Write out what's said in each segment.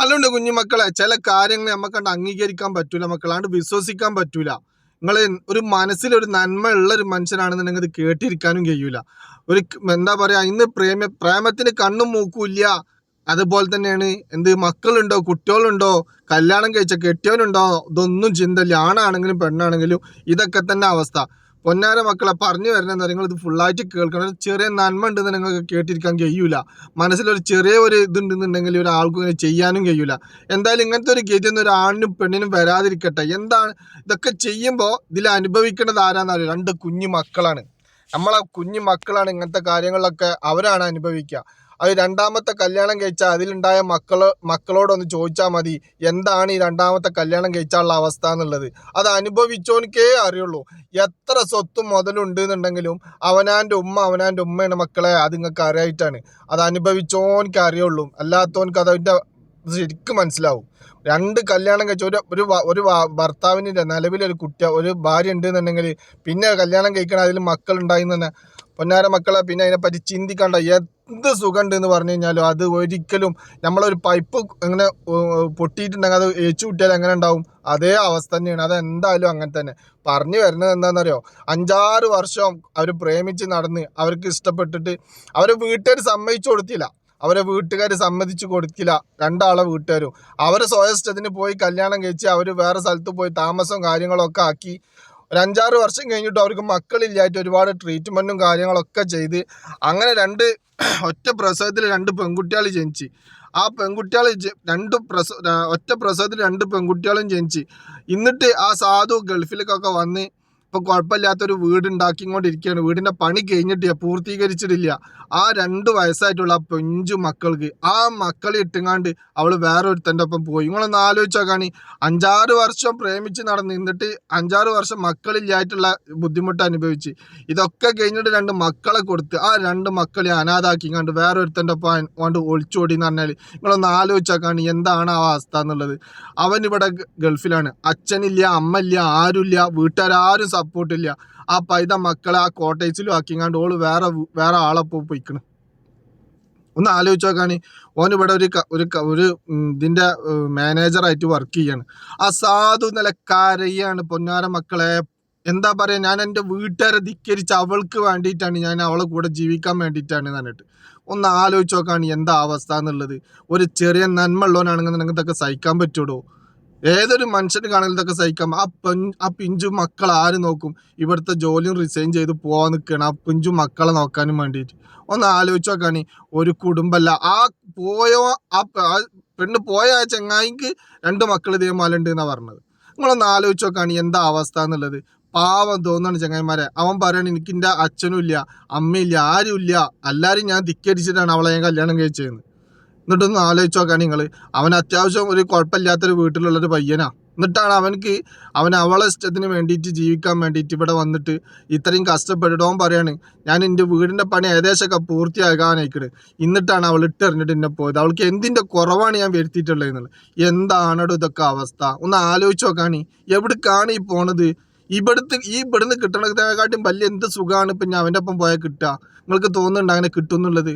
അതുകൊണ്ട് കുഞ്ഞുമക്കളെ ചില കാര്യങ്ങൾ നമുക്ക് കണ്ട് അംഗീകരിക്കാൻ പറ്റൂല മക്കളാണ്ട് വിശ്വസിക്കാൻ പറ്റൂല. നിങ്ങൾ ഒരു മനസ്സിലൊരു നന്മ ഉള്ള ഒരു മനുഷ്യനാണെന്നുണ്ടെങ്കിൽ ഇത് കേട്ടിരിക്കാനും കഴിയൂല. ഒരു എന്താ പറയാ ഇന്ന് പ്രേമ പ്രേമത്തിന് കണ്ണും മൂക്കൂല്ല അതുപോലെ തന്നെയാണ് എന്ത് മക്കളുണ്ടോ കുട്ടികളുണ്ടോ കല്യാണം കഴിച്ച കെട്ടിയവനുണ്ടോ ഇതൊന്നും ചിന്തയില്ല. ആണാണെങ്കിലും പെണ്ണാണെങ്കിലും ഇതൊക്കെ തന്നെ അവസ്ഥ. പൊന്നാര മക്കളെ പറഞ്ഞു വരണമെന്ന് നിങ്ങൾ ഇത് ഫുള്ളായിട്ട് കേൾക്കണം ചെറിയ നന്മ ഉണ്ടെന്ന് നിങ്ങൾക്ക് കേട്ടിരിക്കാൻ കഴിയൂല. മനസ്സിലൊരു ചെറിയ ഒരു ഇതുണ്ടെന്നുണ്ടെങ്കിൽ ഒരാൾക്കും ഇങ്ങനെ ചെയ്യാനും കഴിയൂല. എന്തായാലും ഇങ്ങനത്തെ ഒരു ഒന്നും ഒരു ആണിനും പെണ്ണിനും വരാതിരിക്കട്ടെ. എന്താണ്? ഇതൊക്കെ ചെയ്യുമ്പോൾ ഇതിൽ അനുഭവിക്കേണ്ടത് ആരാന്ന് അറിയാം? രണ്ട് കുഞ്ഞു മക്കളാണ്. നമ്മളെ കുഞ്ഞു മക്കളാണ് ഇങ്ങനത്തെ കാര്യങ്ങളിലൊക്കെ അവരാണ് അനുഭവിക്കുക. അത് രണ്ടാമത്തെ കല്യാണം കഴിച്ചാൽ അതിലുണ്ടായ മക്കൾ മക്കളോടൊന്ന് ചോദിച്ചാൽ മതി എന്താണ് ഈ രണ്ടാമത്തെ കല്യാണം കഴിച്ചാലുള്ള അവസ്ഥ എന്നുള്ളത്. അത് അനുഭവിച്ചോനിക്കേ അറിയുള്ളൂ. എത്ര സ്വത്തും മുതലുണ്ട് എന്നുണ്ടെങ്കിലും അവനാന്റെ ഉമ്മ അവനാന്റെ ഉമ്മയാണ് മക്കളെ അത് നിങ്ങൾക്ക് അറിയായിട്ടാണ്. അത് അനുഭവിച്ചോനിക്ക് അറിയുള്ളൂ. അല്ലാത്തവനക്ക് അതിന്റെ ശരിക്കും മനസ്സിലാവും. രണ്ട് കല്യാണം കഴിച്ച ഒരു ഒരു ഭർത്താവിന്റെ നിലവിലൊരു കുട്ടി ഒരു ഭാര്യ ഉണ്ട് എന്നുണ്ടെങ്കിൽ പിന്നെ കല്യാണം കഴിക്കണം അതിൽ മക്കളുണ്ടായി തന്നെ പൊന്നാര മക്കളെ പിന്നെ അതിനെപ്പറ്റി ചിന്തിക്കണ്ട. എന്ത് സുഖമുണ്ട് എന്ന് പറഞ്ഞു കഴിഞ്ഞാലും അത് ഒരിക്കലും നമ്മളൊരു പൈപ്പ് ഇങ്ങനെ പൊട്ടിയിട്ടുണ്ടെങ്കിൽ അത് ഏച്ചു കുട്ടിയാൽ എങ്ങനെ ഉണ്ടാവും? അതേ അവസ്ഥ തന്നെയാണ്. അതെന്തായാലും അങ്ങനെ തന്നെ. പറഞ്ഞു വരുന്നത് എന്താണെന്നറിയോ? അഞ്ചാറ് വർഷം അവർ പ്രേമിച്ച് നടന്ന് അവർക്ക് ഇഷ്ടപ്പെട്ടിട്ട് അവർ വീട്ടുകാർ സമ്മതിച്ചു കൊടുത്തില്ല. അവരെ വീട്ടുകാർ സമ്മതിച്ചു കൊടുക്കില്ല രണ്ടാളെ വീട്ടുകാരും. അവരെ സ്വയസ്റ്റത്തിന് പോയി കല്യാണം കഴിച്ച് അവർ വേറെ സ്ഥലത്ത് പോയി താമസവും കാര്യങ്ങളൊക്കെ ആക്കി. ഒരു അഞ്ചാറ് വർഷം കഴിഞ്ഞിട്ട് അവർക്ക് മക്കളില്ലായിട്ട് ഒരുപാട് ട്രീറ്റ്മെന്റും കാര്യങ്ങളൊക്കെ ചെയ്ത് അങ്ങനെ രണ്ട് ഒറ്റ പ്രസവത്തിൽ രണ്ട് പെൺകുട്ടികൾ ജനിച്ച്. ആ പെൺകുട്ടികൾ രണ്ട് പ്രസവ ഒറ്റ പ്രസവത്തിൽ രണ്ട് പെൺകുട്ടികളും ജനിച്ച്. എന്നിട്ട് ആ സാധു ഗൾഫിലേക്കൊക്കെ വന്ന് ഇപ്പോൾ കുഴപ്പമില്ലാത്തൊരു വീട് ഉണ്ടാക്കിക്കൊണ്ടിരിക്കുകയാണ്. വീടിന്റെ പണി കഴിഞ്ഞിട്ടില്ല പൂർത്തീകരിച്ചിട്ടില്ല. ആ രണ്ട് വയസ്സായിട്ടുള്ള ആ പെഞ്ചു മക്കൾക്ക് ആ മക്കളെ ഇട്ടുങ്ങാണ്ട് അവൾ വേറെ ഒരുത്തന്റെ ഒപ്പം പോയി. നിങ്ങളൊന്ന് ആലോചിച്ചാൽ കാണി അഞ്ചാറ് വർഷം പ്രേമിച്ച് നടന്ന് നിന്നിട്ട് അഞ്ചാറ് വർഷം മക്കളില്ലായിട്ടുള്ള ബുദ്ധിമുട്ട് അനുഭവിച്ച് ഇതൊക്കെ കഴിഞ്ഞിട്ട് രണ്ട് മക്കളെ കൊടുത്ത് ആ രണ്ട് മക്കളെ അനാഥാക്കി കണ്ട് വേറെ ഒരുത്തന്റെ ഒപ്പം കൊണ്ട് ഒളിച്ചോടി എന്ന് പറഞ്ഞാൽ നിങ്ങളൊന്ന് ആലോചിച്ചാൽ കാണി എന്താണ് ആ അവസ്ഥ എന്നുള്ളത്. അവൻ ഗൾഫിലാണ്. അച്ഛനില്ല അമ്മയില്ല ആരുമില്ല വീട്ടുകാരും സപ്പോർട്ടില്ല ആ പൈത മക്കളെ ആ കോട്ടേജിലും ആക്കിങ്ങാണ്ട് ഓൾ വേറെ വേറെ ആളെ പോ പോയിക്കണ്. ഒന്ന് ആലോചിച്ച് നോക്കാണ്. ഓൻ ഇവിടെ ഒരു ഒരു ഒരു ഇതിന്റെ മാനേജറായിട്ട് വർക്ക് ചെയ്യാണ്. ആ സാധു നില പൊന്നാര മക്കളെ. എന്താ പറയാ ഞാൻ എന്റെ വീട്ടുകാരെ ധിക്കരിച്ച് അവൾക്ക് വേണ്ടിയിട്ടാണ് ഞാൻ അവളെ കൂടെ ജീവിക്കാൻ വേണ്ടിയിട്ടാണ് പറഞ്ഞിട്ട്. ഒന്ന് ആലോചിച്ച് നോക്കാണ് എന്താ അവസ്ഥ എന്നുള്ളത്. ഒരു ചെറിയ നന്മ ഉള്ളവനാണെങ്കിൽ നിങ്ങൾക്ക് ഇതൊക്കെ സഹിക്കാൻ പറ്റുമോ ഏതൊരു മനുഷ്യന് കാണാൻ ഇതൊക്കെ സഹിക്കാം. ആ പെൺ ആ പിഞ്ചു മക്കൾ ആര് നോക്കും? ഇവിടുത്തെ ജോലിയും റിസൈൻ ചെയ്ത് പോവാൻ നിൽക്കണം ആ പിഞ്ചു മക്കളെ നോക്കാനും വേണ്ടിയിട്ട് ഒന്ന് ആലോചിച്ച് നോക്കാണി ഒരു കുടുംബമല്ല ആ പോയോ ആ പെണ്ണ് പോയ ആ ചങ്ങായിക്ക് രണ്ട് മക്കൾ ഇതേമാല ഉണ്ട് എന്നാണ് പറഞ്ഞത്. നിങ്ങളൊന്ന് ആലോചിച്ച് നോക്കാണി എന്താ അവസ്ഥ എന്നുള്ളത്. പാവം തോന്നാണ് ചങ്ങായിമാരെ. അവൻ പറയണ എനിക്ക് എന്റെ അച്ഛനും ഇല്ല അമ്മയില്ല ആരും ഇല്ല എല്ലാവരും ഞാൻ ധിക്കരിച്ചിട്ടാണ് അവളെ ഞാൻ കല്യാണം കഴിച്ചതെന്ന് എന്നിട്ടൊന്ന് ആലോചിച്ച് നോക്കാൻ നിങ്ങൾ അവൻ അത്യാവശ്യം ഒരു കുഴപ്പമില്ലാത്തൊരു വീട്ടിലുള്ളൊരു പയ്യനാ. എന്നിട്ടാണ് അവനക്ക് അവൻ അവളെ ഇഷ്ടത്തിന് വേണ്ടിയിട്ട് ജീവിക്കാൻ വേണ്ടിയിട്ട് ഇവിടെ വന്നിട്ട് ഇത്രയും കഷ്ടപ്പെട്ടിട്ട് പറയാണ് ഞാൻ എന്റെ വീടിന്റെ പണി ഏകദേശമൊക്കെ പൂർത്തിയാകാനായിക്കണ് എന്നിട്ടാണ് അവൾ ഇട്ടെറിഞ്ഞിട്ട് എന്നെ പോയത്. അവൾക്ക് എന്തിന്റെ കുറവാണ് ഞാൻ വരുത്തിയിട്ടുള്ളത് എന്നുള്ളത്. എന്താണോ ഇതൊക്കെ അവസ്ഥ? ഒന്ന് ആലോചിച്ച് നോക്കാണ്. എവിടേക്കാണ് ഈ പോണത്? ഇവിടുത്തെ ഈ ഇവിടുന്ന് കിട്ടണതിനെക്കാട്ടും വലിയ എന്ത് സുഖമാണ് ഇപ്പം ഞാൻ അവന്റെ ഒപ്പം പോയാൽ കിട്ടുക? നിങ്ങൾക്ക് തോന്നുന്നുണ്ട് അങ്ങനെ കിട്ടും എന്നുള്ളത്?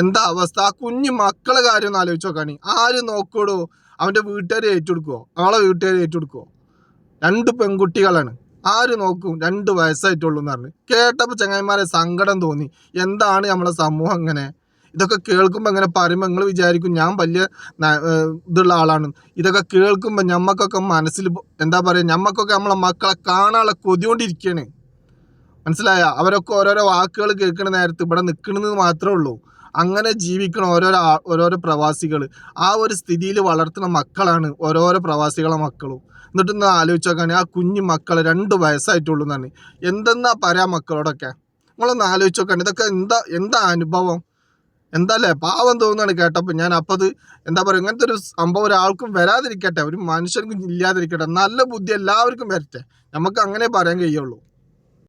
എന്താ അവസ്ഥ? ആ കുഞ്ഞു മക്കളെ കാര്യം ഒന്ന് ആലോചിച്ച് നോക്കാണ് ആര് നോക്കൂടോ? അവന്റെ വീട്ടുകാർ ഏറ്റെടുക്കുമോ അവളെ വീട്ടുകാർ ഏറ്റെടുക്കുമോ രണ്ട് പെൺകുട്ടികളാണ്. ആര് നോക്കും? രണ്ട് വയസ്സായിട്ടുള്ളൂ എന്ന് പറഞ്ഞ്. കേട്ടപ്പോൾ ചങ്ങായിമാരെ സങ്കടം തോന്നി. എന്താണ് നമ്മളെ സമൂഹം അങ്ങനെ? ഇതൊക്കെ കേൾക്കുമ്പോൾ അങ്ങനെ പറയുമ്പോൾ നിങ്ങൾ വിചാരിക്കും ഞാൻ വലിയ ഇതുള്ള ആളാണ്. ഇതൊക്കെ കേൾക്കുമ്പോൾ ഞമ്മക്കൊക്കെ മനസ്സിൽ എന്താ പറയുക ഞമ്മക്കൊക്കെ നമ്മളെ മക്കളെ കാണാനുള്ള കൊതികൊണ്ടിരിക്കുകയാണ് മനസ്സിലായ? അവരൊക്കെ ഓരോരോ വാക്കുകൾ കേൾക്കുന്ന നേരത്ത് ഇവിടെ നിൽക്കണമെന്ന് മാത്രമേ ഉള്ളൂ. അങ്ങനെ ജീവിക്കണം ഓരോരോ ഓരോരോ പ്രവാസികൾ ആ ഒരു സ്ഥിതിയിൽ വളർത്തുന്ന മക്കളാണ് ഓരോരോ പ്രവാസികളെ മക്കളും. എന്നിട്ടൊന്ന് ആലോചിച്ച് നോക്കുകയാണെങ്കിൽ ആ കുഞ്ഞു മക്കൾ രണ്ട് വയസ്സായിട്ടുള്ളൂ എന്നാണ്. എന്തെന്നാ പറയാ മക്കളോടൊക്കെ? നിങ്ങളൊന്ന് ആലോചിച്ച് നോക്കുകയാണ് ഇതൊക്കെ എന്താ എന്താ അനുഭവം? എന്താല്ലേ പാവം തോന്നുകയാണ് കേട്ടപ്പോൾ ഞാൻ അപ്പോൾ അത് എന്താ പറയുക ഇങ്ങനത്തെ ഒരു സംഭവം ഒരാൾക്കും വരാതിരിക്കട്ടെ ഒരു മനുഷ്യർക്കും ഇല്ലാതിരിക്കട്ടെ നല്ല ബുദ്ധി എല്ലാവർക്കും വരട്ടെ. നമുക്ക് അങ്ങനെ പറയാൻ കഴിയുള്ളൂ.